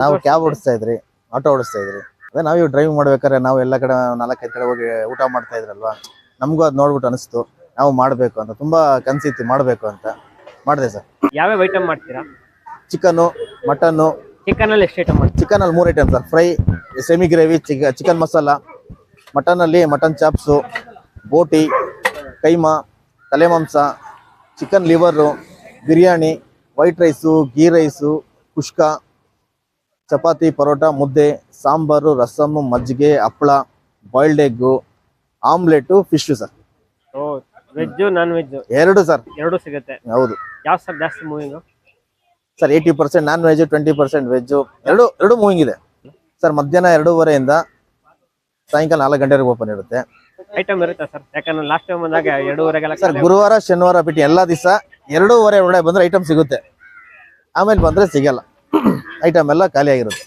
ನಾವು ಕ್ಯಾಬ್ ಓಡಿಸ್ತಾ ಇದ್ರಿ ಆಟೋ ಓಡಿಸ್ತಾ ಇದ್ರಿ. ಅದೇ ನಾವು ಡ್ರೈವ್ ಮಾಡ್ಬೇಕಾದ್ರೆ ನಾವು ಎಲ್ಲ ಕಡೆ ನಾಲ್ಕೈದು ಕಡೆ ಹೋಗಿ ಊಟ ಮಾಡ್ತಾ ಇದ್ರಲ್ವಾ? ನಮಗೂ ಅದು ನೋಡ್ಬಿಟ್ಟು ಅನಿಸ್ತು. ನಾವು ಮಾಡಬೇಕು ಅಂತ ತುಂಬಾ ಕನ್ಸಿತ್ತು ಮಾಡಬೇಕು ಅಂತ. ಮಾಡಿದೆ ಸರ್. ಯಾವ್ಯಾವ ಐಟಮ್ ಮಾಡ್ತೀರಾ? Chicken mutton. ಚಿಕನ್ ಅಲ್ಲಿ ಎಷ್ಟು ಐಟಮ್ ಮಾಡ್ತೀರಾ? ಚಿಕನ್ ಅಲ್ಲಿ ಮೂರು item sir. Fry semi gravy ಚಿಕ chicken masala mutton ಅಲ್ಲಿ ಮಟನ್ ಚಾಪ್ಸು ಬೋಟಿ ಕೈಮಾ ತಲೆ ಮಾಂಸ chicken liver biryani white rice ghee rice kushka. Chapati paratha ಮುದ್ದೆ ಸಾಂಬಾರು ರಸಮ್ ಮಜ್ಜಿಗೆ ಹಪ್ಪಳ boiled egg omelette fish sir. ಓ ವೆಜ್ ನಾನ್ ವೆಜ್ ಎರಡು ಸರ್. ಎರಡು ಸಿಗುತ್ತೆ. ಹೌದು. ಯಾವ ಸರ್ ಜಾಸ್ತಿ moving sir eighty percent non veg twenty percent veg ಎರಡು ಎರಡು ಮೂವಿಂಗ್ ಇದೆ. ಸರ್ ಮಧ್ಯಾಹ್ನ ಎರಡೂವರೆಯಿಂದ ಸಾಯಂಕಾಲ ನಾಲ್ಕು ಗಂಟೆವರೆಗೆ ಓಪನ್ ಇರುತ್ತೆ. ಐಟಮ್ ಇರುತ್ತೆ ಸರ್? ಯಾಕಂದ್ರೆ ಲಾಸ್ಟ್ ಟೈಮ್ ಬಂದಾಗ ಎರಡೂವರೆಗೆಲ್ಲ ಸರ್ ಗುರುವಾರ ಶನಿವಾರ ಬಿಟ್ಟು ಎಲ್ಲ ದಿವಸ ಎರಡೂವರೆ ಒಳಗೆ ಬಂದ್ರೆ ಐಟಮ್ ಸಿಗುತ್ತೆ. ಆಮೇಲೆ ಬಂದ್ರೆ ಸಿಗಲ್ಲ. ಐಟಮ್ ಎಲ್ಲ ಖಾಲಿ ಖಾಲಿಯಾಗಿರುತ್ತೆ